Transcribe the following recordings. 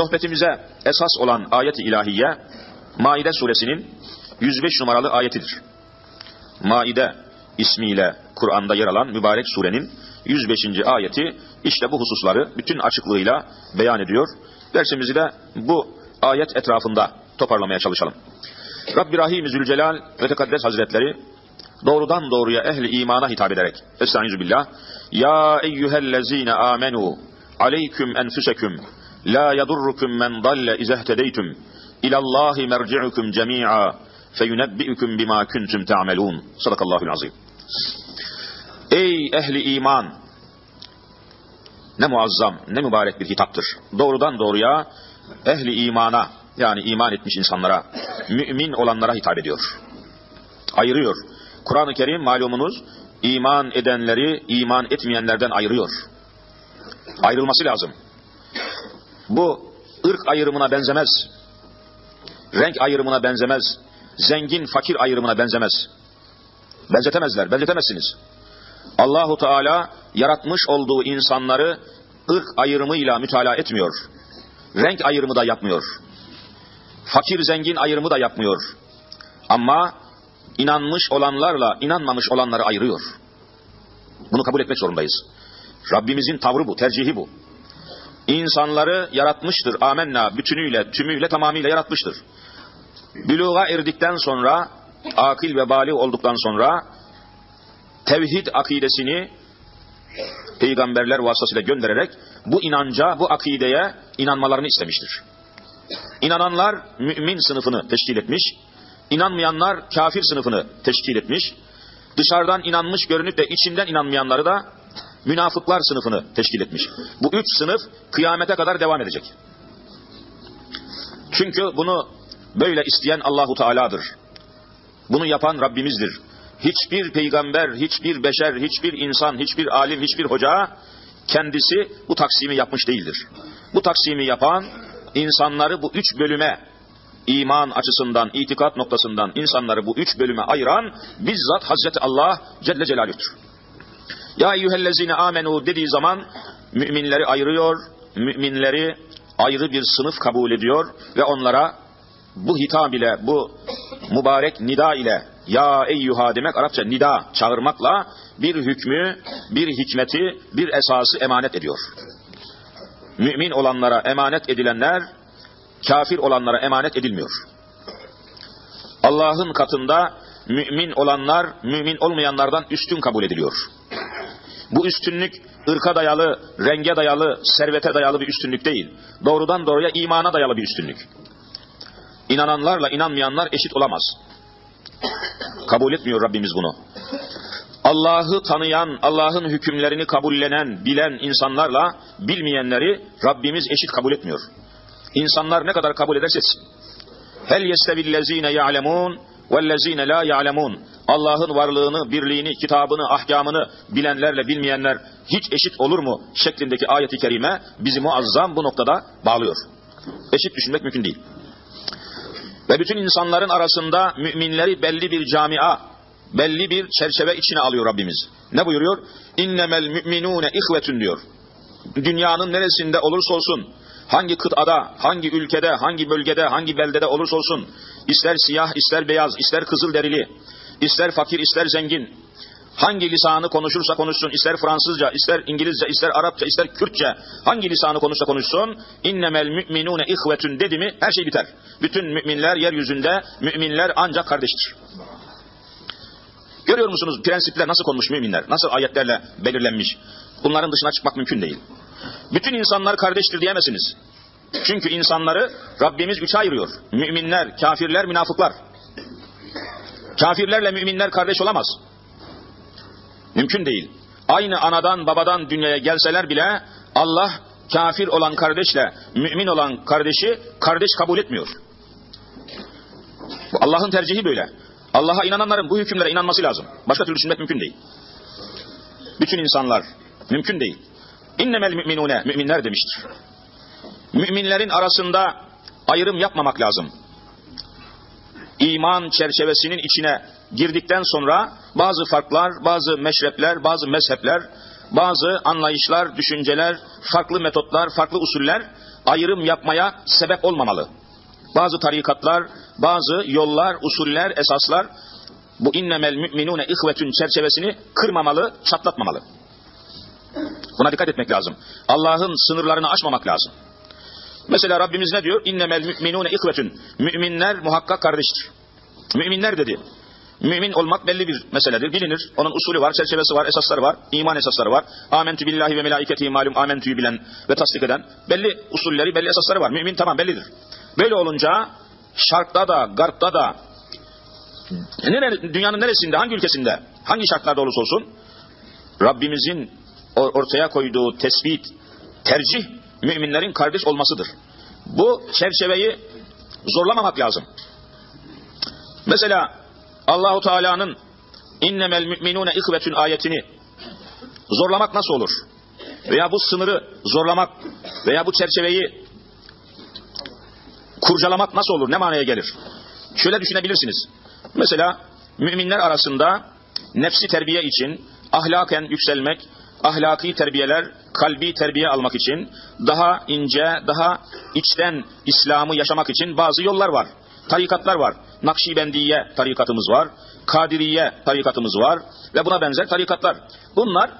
Sohbetimize esas olan ayet-i ilahiye Maide suresinin 105 numaralı ayetidir. Maide ismiyle Kur'an'da yer alan mübarek surenin 105. ayeti işte bu hususları bütün açıklığıyla beyan ediyor. Dersimizi de bu ayet etrafında toparlamaya çalışalım. Rabbi Rahim Zülcelal ve Tekaddes Hazretleri doğrudan doğruya ehli imana hitap ederek Estaizu billah Ya eyyühellezine amenu aleyküm enfüseküm la yadurrukum men dalle izehtedeytüm ilallahi merci'ukum cemi'a feyunebbi'ukum bima kuntum ta'melun sadakallahul azim Ey ehli iman! Ne muazzam ne mübarek bir hitaptır doğrudan doğruya ehli imana yani iman etmiş insanlara mümin olanlara hitap ediyor. Ayırıyor. Kur'an-ı Kerim malumunuz iman edenleri iman etmeyenlerden ayırıyor. Ayrılması lazım. Bu ırk ayrımına benzemez. Renk ayrımına benzemez. Zengin fakir ayrımına benzemez. Benzetemezler, benzetemezsiniz. Allahu Teala yaratmış olduğu insanları ırk ayrımıyla mütalaa etmiyor. Renk ayrımı da yapmıyor. Fakir zengin ayrımı da yapmıyor. Ama inanmış olanlarla inanmamış olanları ayırıyor. Bunu kabul etmek zorundayız. Rabbimizin tavrı bu, tercihi bu. İnsanları yaratmıştır. Amenna bütünüyle, tümüyle, tamamıyla yaratmıştır. Büluğa erdikten sonra, akil ve bali olduktan sonra tevhid akidesini peygamberler vasıtasıyla göndererek bu inanca, bu akideye inanmalarını istemiştir. İnananlar mümin sınıfını teşkil etmiş, İnanmayanlar kafir sınıfını teşkil etmiş. Dışarıdan inanmış görünüp de içinden inanmayanları da münafıklar sınıfını teşkil etmiş. Bu üç sınıf kıyamete kadar devam edecek. Çünkü bunu böyle isteyen Allahu Teala'dır. Bunu yapan Rabbimizdir. Hiçbir peygamber, hiçbir beşer, hiçbir insan, hiçbir alim, hiçbir hoca kendisi bu taksimi yapmış değildir. Bu taksimi yapan insanları bu üç bölüme iman açısından, itikat noktasından insanları bu üç bölüme ayıran bizzat Hazreti Allah Celle Celaluh'tür. Ya eyyühellezine amenu dediği zaman müminleri ayırıyor, müminleri ayrı bir sınıf kabul ediyor ve onlara bu hitap ile, bu mübarek nida ile ya eyyuha demek Arapça nida çağırmakla bir hükmü, bir hikmeti, bir esası emanet ediyor. Mümin olanlara emanet edilenler kafir olanlara emanet edilmiyor. Allah'ın katında mümin olanlar mümin olmayanlardan üstün kabul ediliyor. Bu üstünlük ırka dayalı, renge dayalı, servete dayalı bir üstünlük değil. Doğrudan doğruya imana dayalı bir üstünlük. İnananlarla inanmayanlar eşit olamaz. Kabul etmiyor Rabbimiz bunu. Allah'ı tanıyan, Allah'ın hükümlerini kabullenen, bilen insanlarla bilmeyenleri Rabbimiz eşit kabul etmiyor. İnsanlar ne kadar kabul ederse etsin. Hel yestevillezine ya'lemun vellezine la ya'lemun. Allah'ın varlığını, birliğini, kitabını, ahkamını bilenlerle bilmeyenler hiç eşit olur mu şeklindeki ayeti kerime bizi muazzam bu noktada bağlıyor. Eşit düşünmek mümkün değil. Ve bütün insanların arasında müminleri belli bir camia, belli bir çerçeve içine alıyor Rabbimiz. Ne buyuruyor? İnnemel müminune ihvetün diyor. Dünyanın neresinde olursa olsun hangi kıtada, hangi ülkede, hangi bölgede, hangi beldede olursa olsun, ister siyah, ister beyaz, ister kızıl derili, ister fakir, ister zengin, hangi lisanı konuşursa konuşsun, ister Fransızca, ister İngilizce, ister Arapça, ister Kürtçe, hangi lisanı konuşsa konuşsun, innemel müminune ihvetün dedi mi her şey biter. Bütün müminler yeryüzünde, müminler ancak kardeştir. Görüyor musunuz prensipler nasıl konmuş müminler, nasıl ayetlerle belirlenmiş. Bunların dışına çıkmak mümkün değil. Bütün insanlar kardeştir diyemezsiniz. Çünkü insanları Rabbimiz üçe ayırıyor. Müminler, kafirler, münafıklar. Kafirlerle müminler kardeş olamaz. Mümkün değil. Aynı anadan babadan dünyaya gelseler bile Allah kafir olan kardeşle mümin olan kardeşi kardeş kabul etmiyor. Allah'ın tercihi böyle. Allah'a inananların bu hükümlere inanması lazım. Başka türlü düşünmek mümkün değil. Bütün insanlar mümkün değil. İnnemel müminune müminler demiştir. Müminlerin arasında ayrım yapmamak lazım. İman çerçevesinin içine girdikten sonra bazı farklar, bazı meşrepler, bazı mezhepler, bazı anlayışlar, düşünceler, farklı metotlar, farklı usuller ayrım yapmaya sebep olmamalı. Bazı tarikatlar, bazı yollar, usuller, esaslar bu innemel müminune ihvetün çerçevesini kırmamalı, çatlatmamalı. Buna dikkat etmek lazım. Allah'ın sınırlarını aşmamak lazım. Mesela Rabbimiz ne diyor? İnnemel müminune ihvetün. Müminler muhakkak kardeştir. Müminler dedi. Mümin olmak belli bir meseledir, bilinir. Onun usulü var, çerçevesi var, esasları var, iman esasları var. Amentü billahi ve melaiketihi malum amentüyü bilen ve tasdik eden belli usulleri, belli esasları var. Mümin tamam bellidir. Böyle olunca şarkta da, garpta da, dünyanın neresinde, hangi ülkesinde, hangi şartlarda olursa olsun, Rabbimizin ortaya koyduğu tespit, tercih, müminlerin kardeş olmasıdır. Bu çerçeveyi zorlamamak lazım. Mesela Allahu Teala'nın innemel müminune ihvetün ayetini zorlamak nasıl olur? Veya bu sınırı zorlamak veya bu çerçeveyi kurcalamak nasıl olur? Ne manaya gelir? Şöyle düşünebilirsiniz. Mesela müminler arasında nefsi terbiye için ahlaken yükselmek, ahlaki terbiyeler, kalbi terbiye almak için daha ince, daha içten İslam'ı yaşamak için bazı yollar var. Tarikatlar var. Nakşibendiye tarikatımız var. Kadiriye tarikatımız var. Ve buna benzer tarikatlar. Bunlar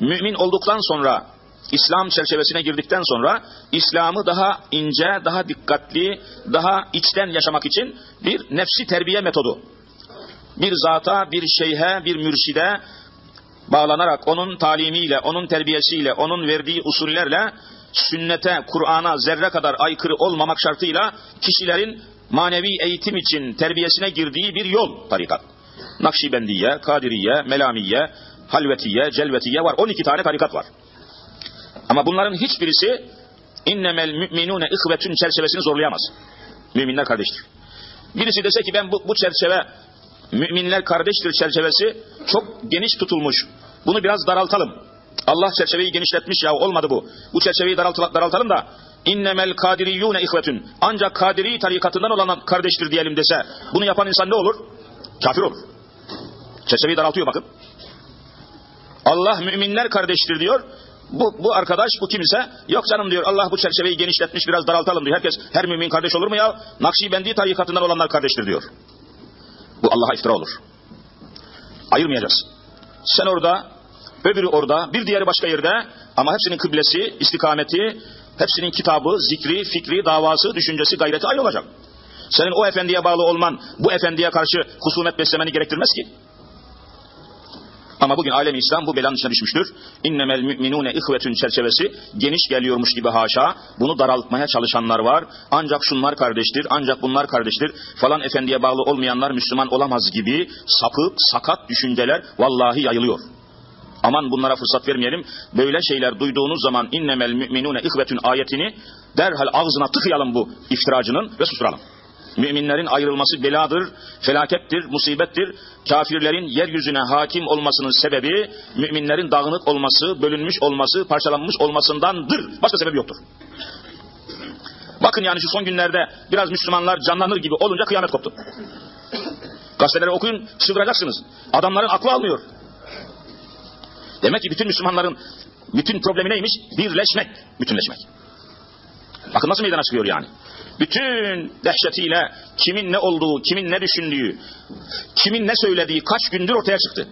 mümin olduktan sonra İslam çerçevesine girdikten sonra İslam'ı daha ince, daha dikkatli, daha içten yaşamak için bir nefsi terbiye metodu. Bir zata, bir şeyhe, bir mürşide bağlanarak onun talimiyle, onun terbiyesiyle, onun verdiği usullerle sünnete, Kur'an'a zerre kadar aykırı olmamak şartıyla kişilerin manevi eğitim için terbiyesine girdiği bir yol tarikat. Nakşibendiye, Kadiriye, Melamiye, Halvetiye, Celvetiye var. 12 tane tarikat var. Ama bunların hiçbirisi innemel müminune ihvetün çerçevesini zorlayamaz. Müminler kardeştir. Birisi dese ki ben bu, bu çerçeve müminler kardeştir çerçevesi çok geniş tutulmuş. Bunu biraz daraltalım. Allah çerçeveyi genişletmiş ya olmadı bu. Bu çerçeveyi daraltalım, daraltalım da innemel kadiriyyune ihvetün. Ancak kadiri tarikatından olan kardeştir diyelim dese bunu yapan insan ne olur? Kafir olur. Çerçeveyi daraltıyor bakın. Allah müminler kardeştir diyor. Bu, bu arkadaş bu kimse yok canım diyor Allah bu çerçeveyi genişletmiş biraz daraltalım diyor. Herkes her mümin kardeş olur mu ya? Nakşibendi tarikatından olanlar kardeştir diyor. Allah'a iftira olur. Ayırmayacağız. Sen orada, öbürü orada, bir diğeri başka yerde ama hepsinin kıblesi, istikameti, hepsinin kitabı, zikri, fikri, davası, düşüncesi, gayreti aynı olacak. Senin o efendiye bağlı olman bu efendiye karşı husumet beslemeni gerektirmez ki. Ama bugün alem İslam bu belanın içine düşmüştür. İnnemel müminune ihvetün çerçevesi geniş geliyormuş gibi haşa. Bunu daraltmaya çalışanlar var. Ancak şunlar kardeştir, ancak bunlar kardeştir. Falan efendiye bağlı olmayanlar Müslüman olamaz gibi sapık, sakat düşünceler vallahi yayılıyor. Aman bunlara fırsat vermeyelim. Böyle şeyler duyduğunuz zaman innemel müminune ihvetün ayetini derhal ağzına tıkayalım bu iftiracının ve susturalım. Müminlerin ayrılması beladır, felakettir, musibettir. Kafirlerin yeryüzüne hakim olmasının sebebi müminlerin dağınık olması, bölünmüş olması, parçalanmış olmasındandır. Başka sebebi yoktur. Bakın yani şu son günlerde biraz Müslümanlar canlanır gibi olunca kıyamet koptu. Gazeteleri okuyun, çıldıracaksınız. Adamların aklı almıyor. Demek ki bütün Müslümanların bütün problemi neymiş? Birleşmek, bütünleşmek. Bakın nasıl meydana çıkıyor yani bütün dehşetiyle kimin ne olduğu, kimin ne düşündüğü, kimin ne söylediği kaç gündür ortaya çıktı.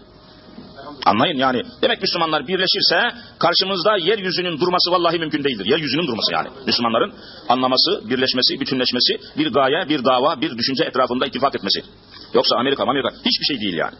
Anlayın yani. Demek Müslümanlar birleşirse karşımızda yeryüzünün durması vallahi mümkün değildir. Yeryüzünün durması yani. Müslümanların anlaması, birleşmesi, bütünleşmesi, bir gaye, bir dava, bir düşünce etrafında ittifak etmesi. Yoksa Amerika, Amerika hiçbir şey değil yani.